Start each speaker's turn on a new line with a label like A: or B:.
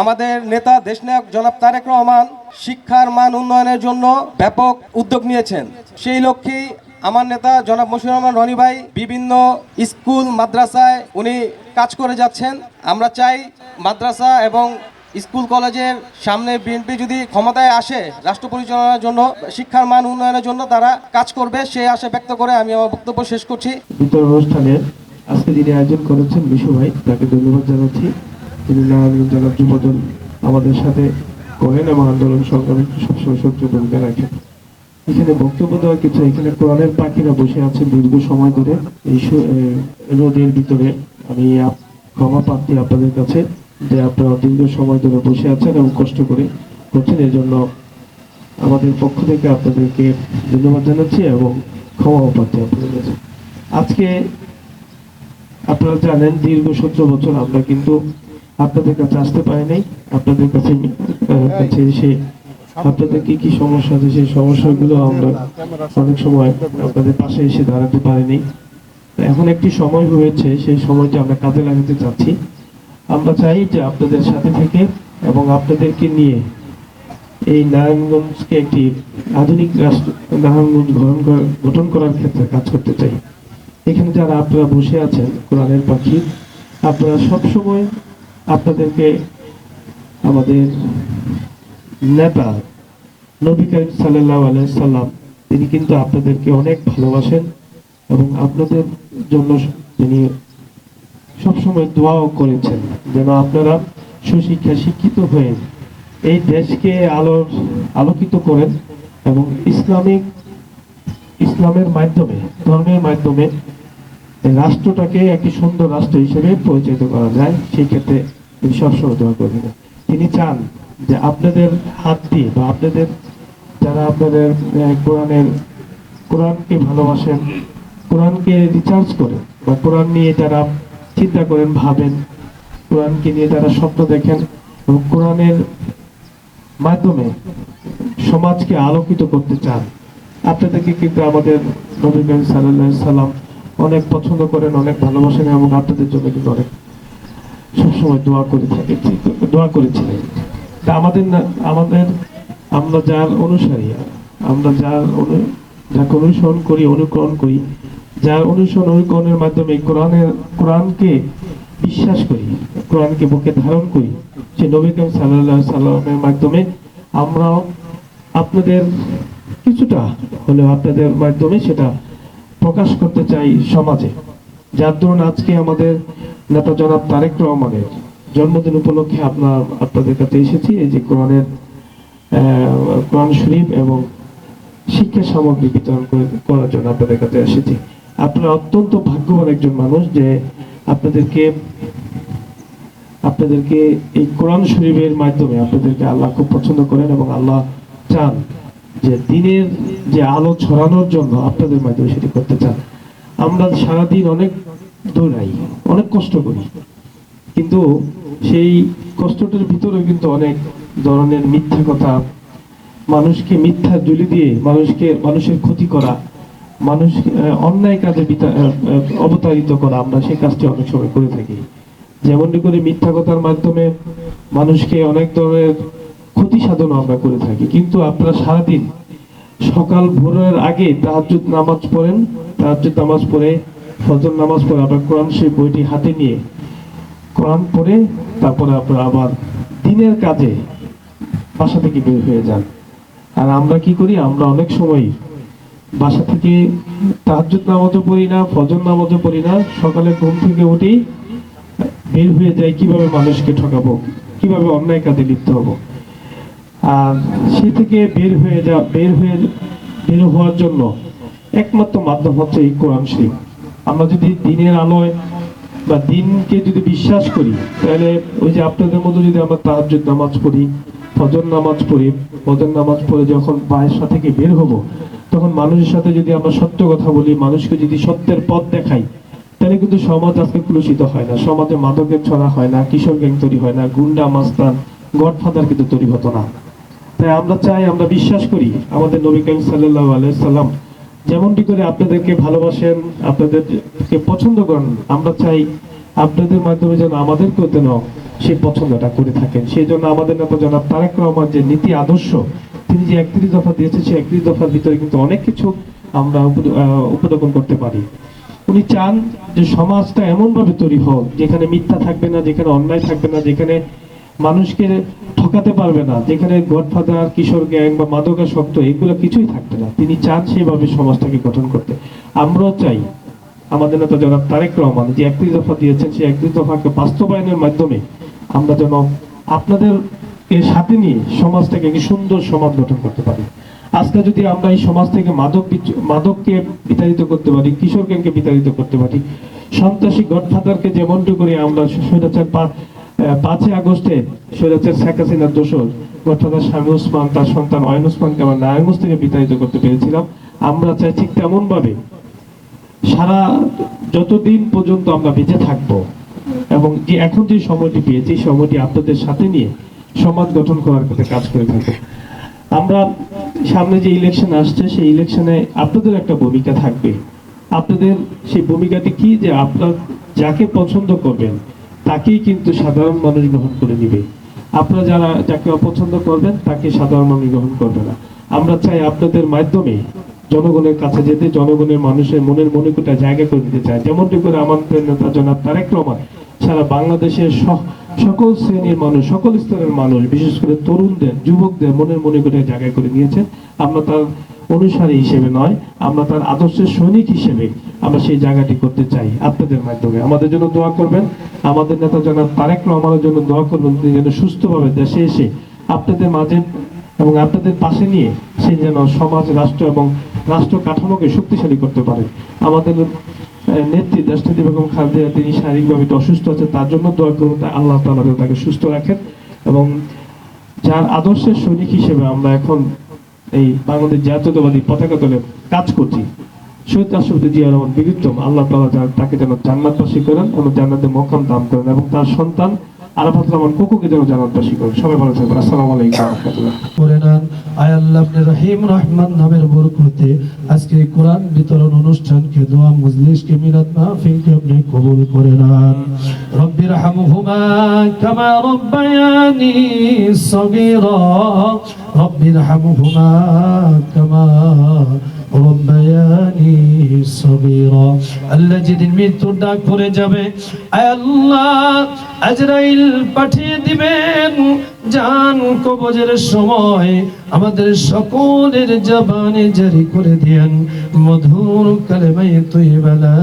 A: আমাদের নেতা দেশনায়ক জনাব তারেক রহমান শিক্ষার মান উন্নয়নের জন্য ব্যাপক উদ্যোগ নিয়েছেন। সেই লক্ষ্যেই আমার নেতা জনাব মশিউর রহমান রনি ভাই বিভিন্ন স্কুল, মাদ্রাসায় উনি কাজ করে যাচ্ছেন। আমরা চাই মাদ্রাসা এবং স্কুল কলেজের সামনে বিএনপি যদি ক্ষমতায় আসে রাষ্ট্র পরিচালনার জন্য, শিক্ষার মান উন্নয়নের জন্য তারা কাজ করবে সেই আশা ব্যক্ত করে আমি আমার বক্তব্য শেষ করছি।
B: বিতরণ অনুষ্ঠানের আজকে যিনি আয়োজন করেছেন বিশু ভাই, তাকে ধন্যবাদ জানাচ্ছি। তিনি নারায়ণগঞ্জ জেলার যুবদল আমাদের সাথে করেন এবং আন্দোলন সংগ্রামে সবসময় সক্রিয় ভূমিকা রাখেন। এখানে বক্তব্য দেওয়ার কিছু, এখানে কোরআনের পাখিরা বসে আছেন দীর্ঘ সময় ধরে। এই রোদের ভিতরে আমি ক্ষমা প্রার্থী আপনাদের কাছে, যে আপনারা দীর্ঘ সময় ধরে বসে আছেন এবং কষ্ট করে করছেন জন্য আমাদের পক্ষ থেকে আপনাদেরকে ধন্যবাদ জানাচ্ছি এবং ক্ষমাও প্রার্থী আপনাদের কাছে। আজকে আপনারা জানেন দীর্ঘ সতেরো বছর আমরা কিন্তু আপনাদের কাছে আসতে পারি নাই। আপনাদের কাছে কাছে এসে আপনাদের কি কি সমস্যা আছে, সেই সমস্যাগুলো আমরা অনেক সময় আপনাদের পাশে এসে দাঁড়াতে পারিনি এখন একটি সময় হয়েছে, সেই সময়টা আমরা কাজে লাগাতে চাচ্ছি। আমরা চাই যে আপনাদের সাথে থেকে এবং আপনাদেরকে নিয়ে এই নারায়ণগঞ্জকে একটি আধুনিক রাষ্ট্র, নারায়ণগঞ্জ করার গঠন করার ক্ষেত্রে কাজ করতে চাই। এখানে যারা আপনারা বসে আছেন, কোরআনের পাখি, আপনারা সবসময় আপনাদেরকে আমাদের নেতা নবী করিম সাল্লাহ সাল্লাম, তিনি কিন্তু আপনাদেরকে অনেক ভালোবাসেন এবং আপনাদের জন্য তিনি সবসময় দোয়াও করেছেন যেন আপনারা সুশিক্ষা শিক্ষিত হয়ে এই দেশকে আলোর, আলোকিত করেন এবং ইসলামিক, ইসলামের মাধ্যমে, ধর্মের মাধ্যমে রাষ্ট্রটাকে একটি সুন্দর রাষ্ট্র হিসেবে পরিচিত করা যায়। সেই ক্ষেত্রে তিনি সবসময় দোয়া তিনি চান যে আপনাদের হাত দিয়ে বা আপনাদের, যারা আপনাদের কোরআনের, কোরআনকে ভালোবাসেন, কোরআনকে রিচার্জ বা কোরআন নিয়ে যারা চিন্তা করেন, ভাবেন, কোরআনকে নিয়ে স্বপ্ন দেখেন এবং কোরআনের মাধ্যমে সমাজকে আলোকিত করতে চান। আপনাদেরকে কিন্তু আমাদের নবী সাল্লাম অনেক পছন্দ করেন, অনেক ভালোবাসেন এবং আপনাদের জন্য কিন্তু অনেক সবসময় দোয়া করে থাকে দোয়া করেছিলেন তা আমাদের আমাদের, আমরা যার অনুসারী, আমরা যার অনু- যাকে অনুসরণ করি, অনুকরণ করি, যার অনুসরণ, অনুকরণের মাধ্যমে কোরআনের, কোরআনকে বিশ্বাস করি, কোরআনকে বুকে ধারণ করি, সে নবী করিম সাল্লাহ সাল্লামের মাধ্যমে আমরাও আপনাদের কিছুটা হলেও আপনাদের মাধ্যমে সেটা প্রকাশ করতে চাই সমাজে। যার ধরুন আজকে আমাদের নেতা জনাব তারেক রহমানের জন্মদিন উপলক্ষে আপনার, আপনাদের কাছে এসেছি। এই যে কোরআনের কোরআন শরীফ এবং শিক্ষা সামগ্রী বিতরণ করে- করার জন্য আপনাদের কাছে এসেছি। আপনারা অত্যন্ত ভাগ্যবান একজন মানুষ যে আপনাদেরকে আপনাদেরকে এই কোরআন শরীফের মাধ্যমে আপনাদেরকে আল্লাহ খুব পছন্দ করেন এবং আল্লাহ চান যে দিনের যে আলো ছড়ানোর জন্য আপনাদের মাধ্যমে সেটি করতে চান। আমরা সারাদিন অনেক দৌড়াই অনেক কষ্ট করি। কিন্তু সেই কষ্টটার ভিতরে কিন্তু অনেক ধরনের মিথ্যা কথা। মানুষকে মিথ্যা জুলি দিয়ে মানুষকে, মানুষের ক্ষতি করা, মানুষ অন্যায় কাজে অবতারিত করা আমরা সেই কাজটি অনেক সময় করে থাকি। যেমনটি করে মিথ্যা কথার মাধ্যমে মানুষকে অনেক ধরনের ক্ষতি সাধন আমরা করে থাকি। কিন্তু আপনারা সারাদিন সকাল ভোরের আগে তাহাজ্জুদ নামাজ পড়েন। তাহাজ্জুদ নামাজ পড়ে ফজর নামাজ পড়ে আপনার কোরআন সেই বইটি হাতে নিয়ে কোরআন পড়ে তারপরে আপনারা আবার দিনের কাজে বাসা থেকে বের হয়ে যান। আর আমরা কি করি? আমরা অনেক সময় বাসা থেকে তাহাজ্জুদ নামাজও পড়ি না, ফজর নামাজও পড়ি না। সকালে ঘুম থেকে উঠি, বের হয়ে যাই কীভাবে মানুষকে ঠকাবো, কীভাবে অন্যায় কাজে লিপ্ত হব। আর সে থেকে বের হয়ে যা, বের হয়ে, বের হওয়ার জন্য একমাত্র মাধ্যম হচ্ছে এই কোরআন শরীফ। আমরা যদি দিনের আলোয় বা দিনকে যদি বিশ্বাস করি, তাহলে ওই যে আপনাদের মতো যদি আমরা তাহাজ্জুদ নামাজ পড়ি, ফজর নামাজ পড়ি, ফজর নামাজ পড়ে যখন বাসা থেকে বের হব, তখন মানুষের সাথে যদি আমরা সত্য কথা বলি, মানুষকে যদি সত্যের পথ দেখাই, তাহলে কিন্তু সমাজ আজকে কলুষিত হয় না। সমাজে মাদকের ছড়া হয় না, কিশোর গ্যাং তৈরি হয় না, গুন্ডা, মাস্তান, গডফাদার কিন্তু তৈরি হতো না। তাই আমরা চাই, আমরা বিশ্বাস করি, আমাদের নবী করিম সাল্লাল্লাহু আলাইহি সাল্লাম যেমনটি করে আপনাদেরকে ভালোবাসেন আপনাদেরকে পছন্দ করেন আমরা চাই আপনাদের মাধ্যমে যেন আমাদেরকেও যেন সেই পছন্দটা করে থাকেন। সেই জন্য আমাদের নেতা জনাব তারেক রহমান যে নীতি আদর্শ তিনি যে একত্রিশ দফা দিয়েছেন সেই একত্রিশ দফার ভিতরে কিন্তু অনেক কিছু আমরা উপ- আহ, উপস্থাপন করতে পারি। উনি চান যে সমাজটা এমন ভাবে তৈরি হোক যেখানে মিথ্যা থাকবে না যেখানে অন্যায় থাকবে না যেখানে মানুষকে ঠকাতে পারবে না। যেখানে গডফাদার, কিশোর গ্যাং বা মাদকাসক্ত এগুলো কিছুই থাকবে না। তিনি চান সেভাবে সমাজটাকে গঠন করতে। আমরাও চাই, আমাদের নেতা জনাব তারেক রহমান যে একত্রিশ দফা দিয়েছেন, সেই একত্রিশ দফাকে বাস্তবায়নের মাধ্যমে আমরা যেন আপনাদের এর সাথে নিয়ে সমাজটাকে একটি সুন্দর সমাজ গঠন করতে পারি। আজকে যদি আমরা এই সমাজ থেকে মাদক মাদককে বিতাড়িত করতে পারি, কিশোর গ্যাংকে বিতাড়িত করতে পারি, সন্ত্রাসী গডফাদারকে যেমনটি করে আমরা স্বৈরাচার পাঁচই আগস্টে স্বৈরাচার শেখ হাসিনার দোষর গডফাদার স্বামী ওসমান, তার সন্তান অয়ন ওসমানকে আমরা নারায়ণগঞ্জ থেকে বিতাড়িত করতে পেরেছিলাম। আমরা চাই ঠিক তেমন ভাবে সারা যতদিন পর্যন্ত আমরা বেঁচে থাকব এবং যে এখন যে সময়টি পেয়েছি সময়টি আপনাদের সাথে নিয়ে সমাজ গঠন করার কথা কাজ করে থাকব। আমরা সামনে যে ইলেকশন আসছে, সেই ইলেকশনে আপনাদের একটা ভূমিকা থাকবে। আপনাদের সেই ভূমিকাটি কি যে আপনার যাকে পছন্দ করবেন তাকেই কিন্তু সাধারণ মানুষ গ্রহণ করে নিবে। আপনারা যারা যাকে অপছন্দ করবেন, তাকে সাধারণ মানুষ গ্রহণ করবে না। আমরা চাই আপনাদের মাধ্যমে জনগণের কাছে যেতে, জনগণের মানুষের মনের মনে কোটা জায়গা করে দিতে চাই। যেমনটি করে আমাদের নেতা জনাব তারেক রহমান সারা বাংলাদেশের সকল শ্রেণির মানুষ, সকল স্তরের মানুষ, বিশেষ করে তরুণদের, যুবকদের মনের মনে করে জায়গা করে নিয়েছেন। আমরা তার অনুসারী হিসেবে নয়, আমরা তার আদর্শের সৈনিক হিসেবে আমরা সেই জায়গাটি করতে চাই আপনাদের মাধ্যমে। আমাদের জন্য দোয়া করবেন। আমাদের নেতা জনাব তারেক রহমানের জন্য দোয়া করবেন, তিনি যেন সুস্থভাবে দেশে এসে আপনাদের মাঝে এবং আপনাদের পাশে নিয়ে সে যেন সমাজ, রাষ্ট্র এবং রাষ্ট্র কাঠামোকে শক্তিশালী করতে পারে। আমাদের নেত্রী দেশনেত্রী বেগম খালেদা তিনি শারীরিকভাবে অসুস্থ আছে তার জন্য দোয়া করুন আল্লাহ তালা তাকে সুস্থ রাখেন এবং যার আদর্শের সৈনিক হিসেবে আমরা এখন এই বাংলাদেশ জাতীয়তাবাদী পতাকা দলে কাজ করছি। শহীদ রাষ্ট্রপতি জিয়া রহমান বিরুদ্ধ আল্লাহ তালা তাকে যেন জান্নাতবাসী করেন এবং জান্নাতে মকাম দান করেন এবং তার সন্তান আরাফাত রহমান কুকুকে যেন জান্নাতবাসী করেন সবাই ভালো থাকবেন। আসসালামু আলাইকুম রাহমাতুল্লাহ।
C: নামের আজকে কোরআন বিতরণ অনুষ্ঠানকে দোয়া মজলিসকে মিলাদ মাহফিলকে আপনি কবুল করে নেন। রব্বির হামহুমা কামা রব্বায়ানি সগীরা। রব্বির হামহুমা কামা রব্বায়ানি সগীরা আল্লাহ যেদিন মৃত্যুর ডাক পড়ে যাবে, আয় আল্লাহ, আজরাইল পাঠিয়ে দিবেন জান কবজের সময়। আমাদের সকলের জবানে জারি করে দেন মধুর কালেমাই তুই বেলা